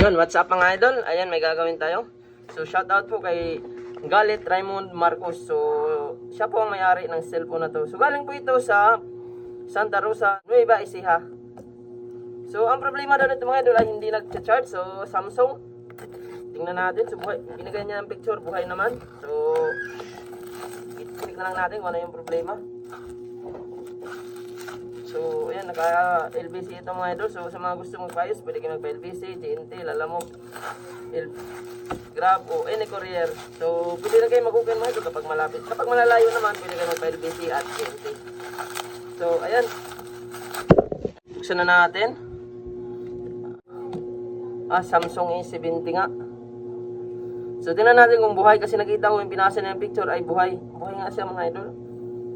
Yun, what's up mga idol? Ayan, may gagawin tayo. So, shout out po kay Galit Raymond Marcos. So, siya po ang may-ari ng cellphone na to. So, galing po ito sa Santa Rosa, Nueva Ecija. So, ang problema daw nito mga idol ay hindi nag-charge. So, Samsung. Tingnan natin. So, buhay. Binigay niya ng picture. Buhay naman. So, tingnan lang natin kung ano yung problema. Naka-LBC ito mga idol. So, sa mga gusto magpayos, pwede kayo magpa-LBC, TNT, lalamog, L Grab, o any courier. So, pwede na kayo mag-open mga idol kapag malapit. Kapag malalayo naman, pwede kayo magpa-LBC at TNT. So, ayan. Buksan na natin. Ah, Samsung A70 nga. So, tingnan natin kung buhay kasi nakita ko yung pinasa niya yung picture ay buhay. Buhay nga siya mga idol.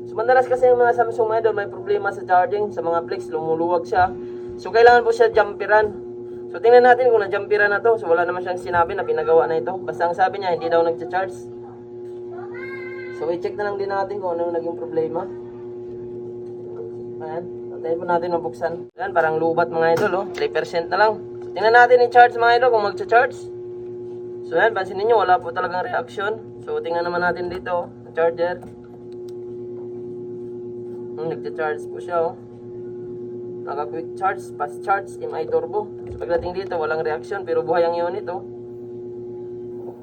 So, madalas kasi yung mga Samsung mga idol may problema sa charging. Sa mga flex, lumuluwag siya. So, kailangan po siya jumperan. So, tingnan natin kung na-jumperan na to. So, wala naman siyang sinabi na pinagawa na ito. Basta ang sabi niya, hindi daw nag-charge. So, i-check na lang din natin kung ano naging problema. Ayan. Antayin po natin mabuksan. Ayan, parang lubat mga idol, oh. 3% na lang. So, tingnan natin i-charge mga idol kung mag-charge. So, ayan, pansin ninyo, wala po talagang reaction. So, tingnan naman natin dito, ang charger. Hmm, nagcha-charge po siya, oh. Naka-quick charge, fast charge, MI turbo. So, pagdating dito, walang reaction, pero buhay ang unit, oh.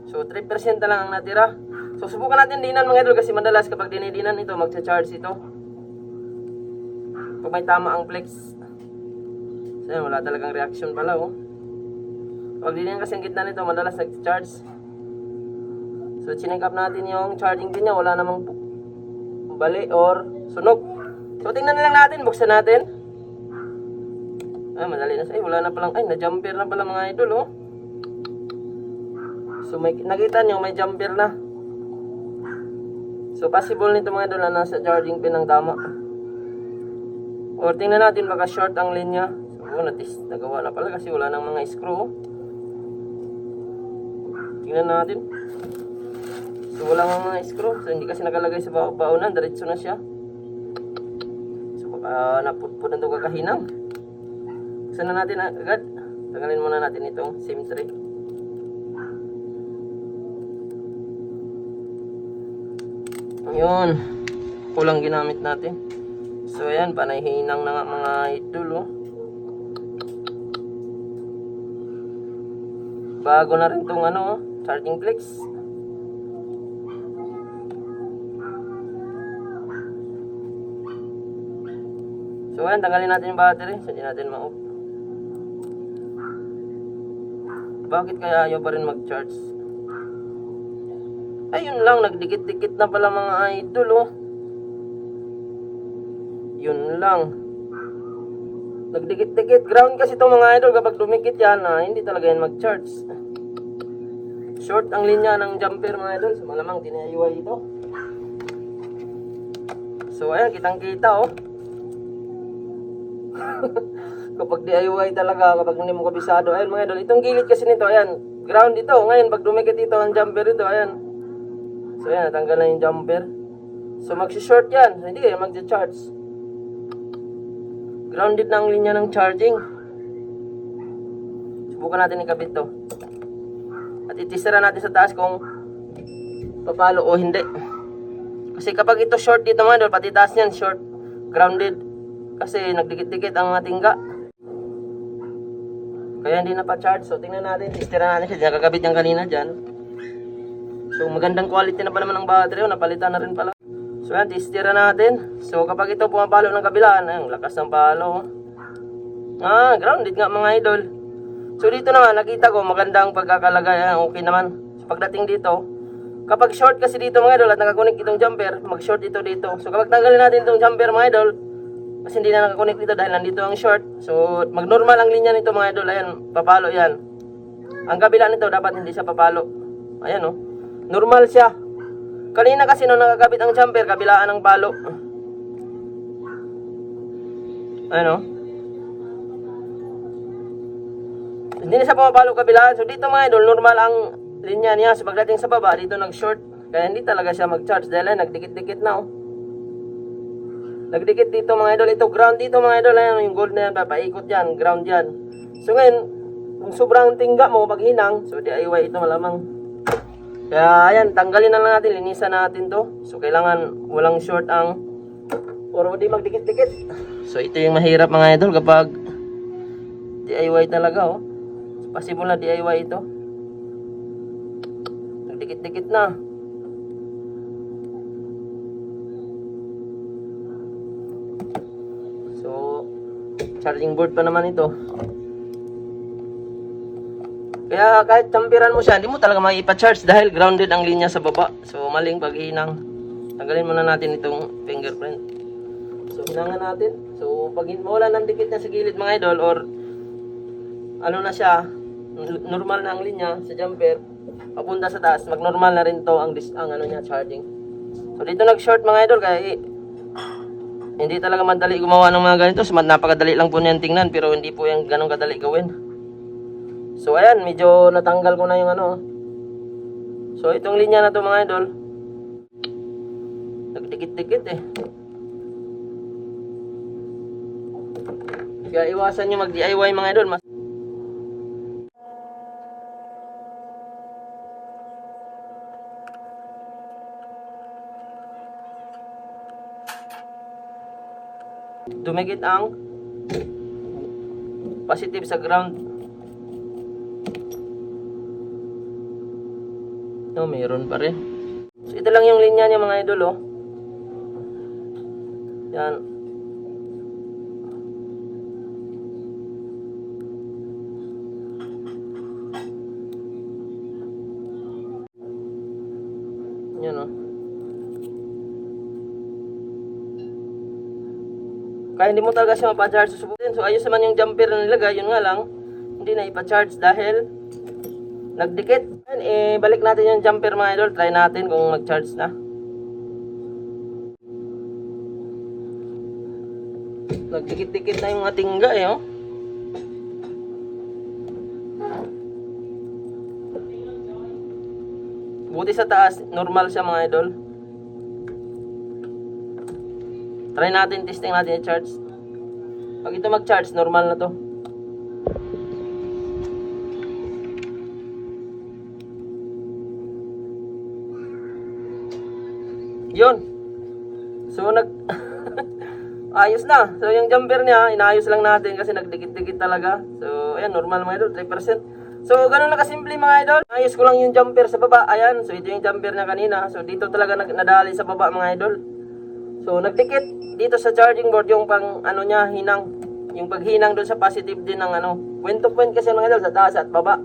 So, 3% na lang ang natira. So, subukan natin dinan mga idol kasi madalas kapag dinidinan ito, magcha-charge ito. Pag may tama ang flex. So, yan, wala talagang reaction pala, oh. Pag dinan kasi ang gitna nito, madalas nag-charge. So, chinek up natin yung charging pin niya. Wala namang bali or sunog. So, tingnan na lang natin. Buksan natin. Ay, madali na. Ay, wala na palang. Ay, na-jumper na pala mga idol, oh. So, may, nakita nyo, may jumper na. So, possible nito mga idol na nasa charging pin ng tama. Or tingnan natin, baka short ang linya. So, natis, nagawa na pala kasi wala nang mga screw. oh. Tingnan natin. So, wala nga mga screw. So, hindi kasi nakalagay sa ba baonan. Diretso na siya. So, baka naputput na ito kakahinang. Buksan na natin agad. Tanggalin muna natin itong SIM tray. Ayun. Kulang ginamit natin. So, ayan. Panahinang na nga mga idol, oh. Bago na rin tong ano, oh, charging flex. So ayan, tanggalin natin yung battery. So hindi natin ma-off. Bakit kaya ayaw pa rin mag-charge? Ayun lang, nagdikit-dikit na pala mga idol oh. Yun lang. Nagdikit-dikit. Ground kasi itong mga idol kapag dumikit yan, ah, hindi talaga yan mag-charge. Short ang linya ng jumper mga idol. So malamang dinayuway ito. So ayan, kitang-kita oh. kapag DIY talaga, kapag hindi mo kabisado. Ayun mga idol, itong gilid kasi nito, ayan, ground ito. Ngayon, pag dumikit ito ang jumper ito, ayan. So ayan, natanggal na yung jumper. So magsi-short yan, so, hindi kayo magsi-charge. Grounded na ang linya ng charging. Subukan natin ikabit to. At itisira natin sa taas kung papalo o hindi. Kasi kapag ito short dito mga idol, pati taas niyan short, grounded. Kasi nagdikit-dikit ang ating ga. Kaya hindi na pa-charge. So tingnan natin, testira natin siya. Nakakabit yung kanina dyan. So magandang quality na pa naman ng battery. Napalitan na rin pala. So yan, testira natin. So kapag ito pumapalo ng kabilaan, ang lakas ng palo. Ah, grounded nga mga idol. So dito naman, nakita ko magandang pagkakalagay. Ayan, okay naman. So pagdating dito, kapag short kasi dito mga idol at nakakunik itong jumper, mag-short ito dito. So kapag tanggalin natin itong jumper mga idol, kasi hindi na nakakunik dito dahil nandito ang short. So mag-normal ang linya nito mga idol. Ayan, papalo yan. Ang kabila nito dapat hindi siya papalo. Ayan oh. Normal siya. Kanina kasi nung nakakabit ang jumper, kabilaan ng palo. Ayan oh. Hindi na siya pumapalo kabilaan. So dito mga idol, normal ang linya niya. So pagdating sa baba, dito nag-short. Kaya hindi talaga siya mag-charge dahil nagdikit-dikit na oh. Nagdikit dito mga idol. Ito ground dito mga idol. Ayan, yung gold na yan, papaikot yan. Ground yan. So ngayon, kung sobrang tingga mo pag hinang, so DIY ito malamang. Kaya ayan, tanggalin na lang natin, linisan natin to. So kailangan walang short ang or di magdikit-dikit. So ito yung mahirap mga idol kapag DIY talaga oh. Na DIY ito. Nagdikit-dikit na. So, charging board pa naman ito. Kaya kahit tampiran mo siya, hindi mo talaga maipa-charge dahil grounded ang linya sa baba. So, maling paghinang. Tanggalin muna natin itong fingerprint. So, hinangan natin. So, pag mawala ng dikit na sa gilid mga idol or ano na siya, normal na ang linya sa jumper, papunta sa taas, mag-normal na rin to ang, ang ano niya, charging. So, dito nag-short mga idol, kaya hindi talaga madali gumawa ng mga ganito. Napakadali lang po niyan tingnan, pero hindi po yung ganong kadali gawin. So, ayan, medyo natanggal ko na yung ano. So, itong linya na to mga idol, nagdikit-dikit eh. Kaya iwasan nyo mag-DIY mga idol. Mas dumikit ang positive sa ground. No, mayroon pa rin. So, ito lang yung linya niya mga idol, oh. Yan. Yan, oh. Kaya hindi mo talaga siya mapa-charge susubukin. So ayos naman yung jumper na nilagay, yun nga lang, hindi na ipa-charge dahil nagdikit. Ayan, eh, balik natin yung jumper mga idol. Try natin kung mag-charge na. Nagdikit-dikit na yung ating ga eh, oh. Buti sa taas, normal siya mga idol. Try natin, testing natin i-charge. Pag ito mag-charge, normal na to. Yun. So, nag... ayos na. So, yung jumper niya, inayos lang natin kasi nagdikit-dikit talaga. So, ayan, normal mga idol, 3%. So, ganun lang kasimple mga idol. Ayos ko lang yung jumper sa baba. Ayan, so ito yung jumper niya kanina. So, dito talaga nadali sa baba mga idol. So, nagdikit dito sa charging board yung pang ano niya, hinang. Yung paghinang doon sa positive din ng ano. Point to point kasi mga idol, sa taas at baba.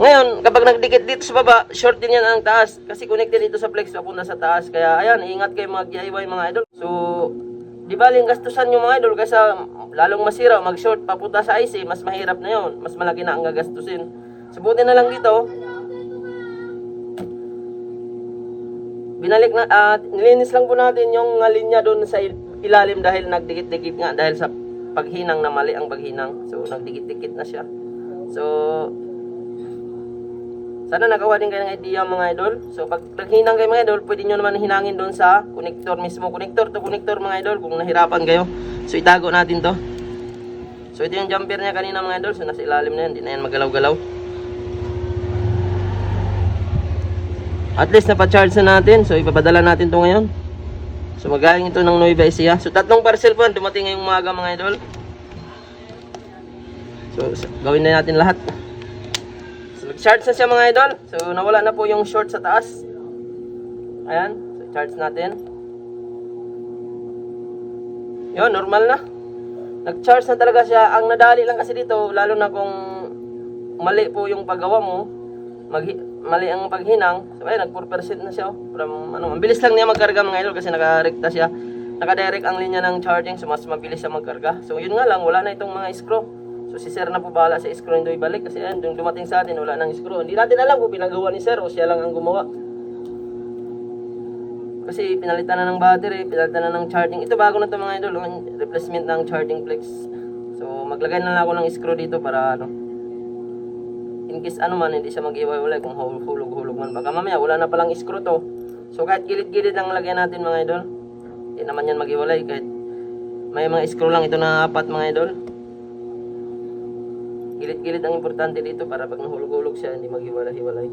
Ngayon, kapag nagdikit dito sa baba, short din yan ang taas. Kasi connected dito sa flex papunta sa taas. Kaya ayan, ingat kayo mag DIY mga idol. So, di baling gastusan nyo mga idol kasi lalong masira, mag-short papunta sa IC, mas mahirap na yon Mas malaki na ang gagastusin. So, buti na lang dito, binalik na, at nilinis lang po natin yung uh, linya doon sa il- ilalim dahil nagdikit-dikit nga dahil sa paghinang na mali ang paghinang. So, nagdikit-dikit na siya. So, sana nagawa din kayo ng idea mga idol. So pag naghinang kayo mga idol, pwede nyo naman hinangin doon sa connector mismo. Connector to connector mga idol kung nahirapan kayo. So itago natin to. So ito yung jumper niya kanina mga idol. So nasa ilalim na yan. Hindi na yan magalaw-galaw. At least napacharge na natin. So ipapadala natin to ngayon. So magaling ito ng Nueva Ecija. So tatlong parcel po. Dumating ngayong umaga mga idol. So gawin na natin lahat. So, nag-charge na siya mga idol. So, nawala na po yung short sa taas. Ayan. So, charge natin. Yun, normal na. Nag-charge na talaga siya. Ang nadali lang kasi dito, lalo na kung mali po yung paggawa mo, maghi- mali ang paghinang, so, ayun, nag 4% na siya. Oh. From, ano, ang bilis lang niya magkarga mga idol kasi nakarekta siya. Nakadirect ang linya ng charging, so mas mabilis siya magkarga. So, yun nga lang, wala na itong mga screw. So si Sir na po bahala sa screw nito ibalik kasi yan, yung dumating sa atin wala nang screw. Hindi natin alam kung pinagawa ni Sir o siya lang ang gumawa. Kasi pinalitan na ng battery, pinalitan na ng charging. Ito bago na to mga idol, yung replacement ng charging flex. So maglagay na lang ako ng screw dito para ano. In case ano man, hindi siya mag-iwalay kung hul- hulog-hulog man. Baka mamaya wala na palang screw to. So kahit gilid-gilid lang lagyan natin mga idol. Hindi naman yan mag-iwalay kahit may mga screw lang ito na apat mga idol. Gilid-gilid ang importante dito para pag nahulog-hulog siya, hindi maghiwalay-hiwalay.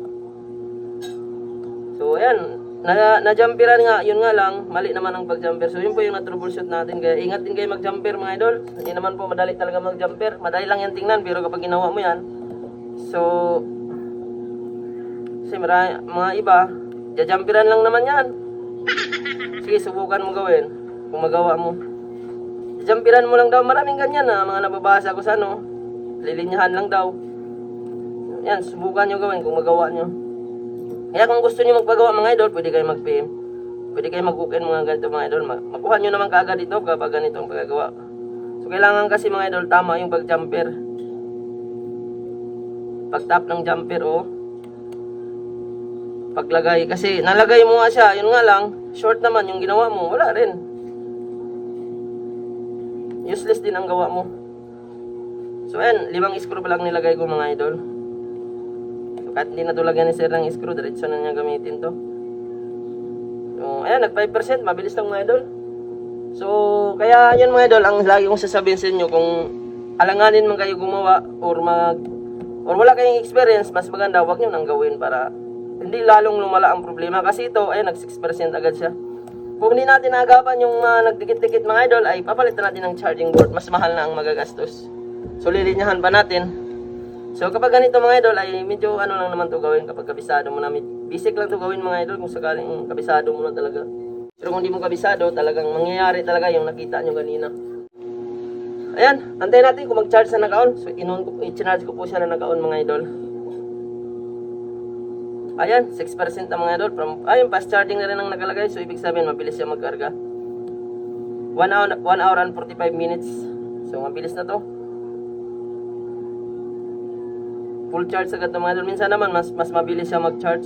So, ayan. Na, na-jumperan nga, yun nga lang, mali naman ang pag-jumper. So, yun po yung na-troubleshoot natin. Kaya ingat din kayo mag-jumper mga idol. Hindi naman po madali talaga mag-jumper. Madali lang yan tingnan, pero kapag ginawa mo yan, so, kasi marami, mga iba, jajumperan lang naman yan. Sige, subukan mo gawin. Kung magawa mo. Jumpiran mo lang daw. Maraming ganyan na mga nababasa ko sa ano. Lilinyahan lang daw. Yan, subukan nyo gawin kung magawa nyo. Kaya kung gusto nyo magpagawa mga idol, pwede kayo mag-PM. Pwede kayo mag-book-in mga ganito mga idol. Ma- Makuha nyo naman kaagad ito kapag ganito ang pagagawa. So kailangan kasi mga idol, tama yung pag-jumper. Pag-tap ng jumper o paglagay. Kasi nalagay mo nga siya, yun nga lang, short naman yung ginawa mo, wala rin. Useless din ang gawa mo. So ayan, limang screw pa lang nilagay ko mga idol. So kahit hindi na tulagyan ni sir ng screw, diretso na niya gamitin to. So ayan, nag 5%, mabilis lang mga idol. So kaya yan mga idol, ang lagi kong sasabihin sa inyo kung alanganin man kayo gumawa or mag or wala kayong experience, mas maganda wag niyo nang gawin para hindi lalong lumala ang problema kasi ito ay nag 6% agad siya. Kung hindi natin naagapan yung uh, nagdikit-dikit mga idol ay papalitan natin ng charging board, mas mahal na ang magagastos. So lilinyahan pa natin. So kapag ganito mga idol ay medyo ano lang naman to gawin kapag kabisado mo na. Basic lang to gawin mga idol kung sakaling kabisado mo na talaga. Pero kung di mo kabisado, talagang mangyayari talaga yung nakita nyo kanina. Ayan, antayin natin kung mag-charge na naka-on. So, in-on ko, i-charge ko po siya na naka-on mga idol. Ayan, 6% ang mga idol. From, ayun, fast charging na rin ang nakalagay. So, ibig sabihin, mabilis siya magkarga. 1 hour, 1 hour and 45 minutes. So, mabilis na to. Full charge agad ng mga idol. Minsan naman, mas, mas mabilis siya mag-charge.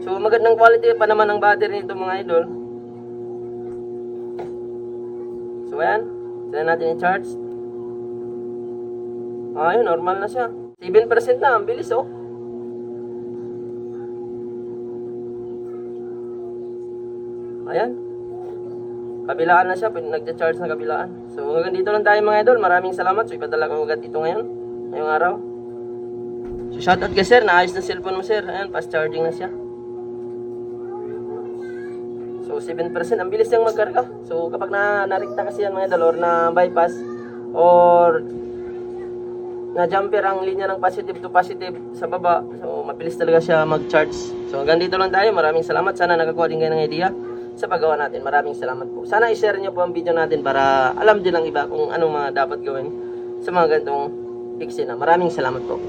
So, magandang quality pa naman ng battery nito mga idol. So, ayan. Saan natin i-charge. Ayun, normal na siya. 7% na, ang bilis oh. Ayan. Kabilaan na siya, nagja-charge na kabilaan. So hanggang dito lang tayo mga idol. Maraming salamat. So ipadala ko agad dito ngayon. Ngayong araw. So shoutout kay sir, naayos na cellphone mo sir. Ayan, fast charging na siya. So 7% ang bilis niyang magkarga. So kapag na narikta kasi yan mga idol or na bypass or na jumper ang linya ng positive to positive sa baba. So mabilis talaga siya mag-charge. So hanggang dito lang tayo. Maraming salamat. Sana nakakuha din kayo ng idea sa paggawa natin. Maraming salamat po. Sana i-share niyo po ang video natin para alam din ng iba kung anong mga dapat gawin sa mga ganitong fixin na. Maraming salamat po.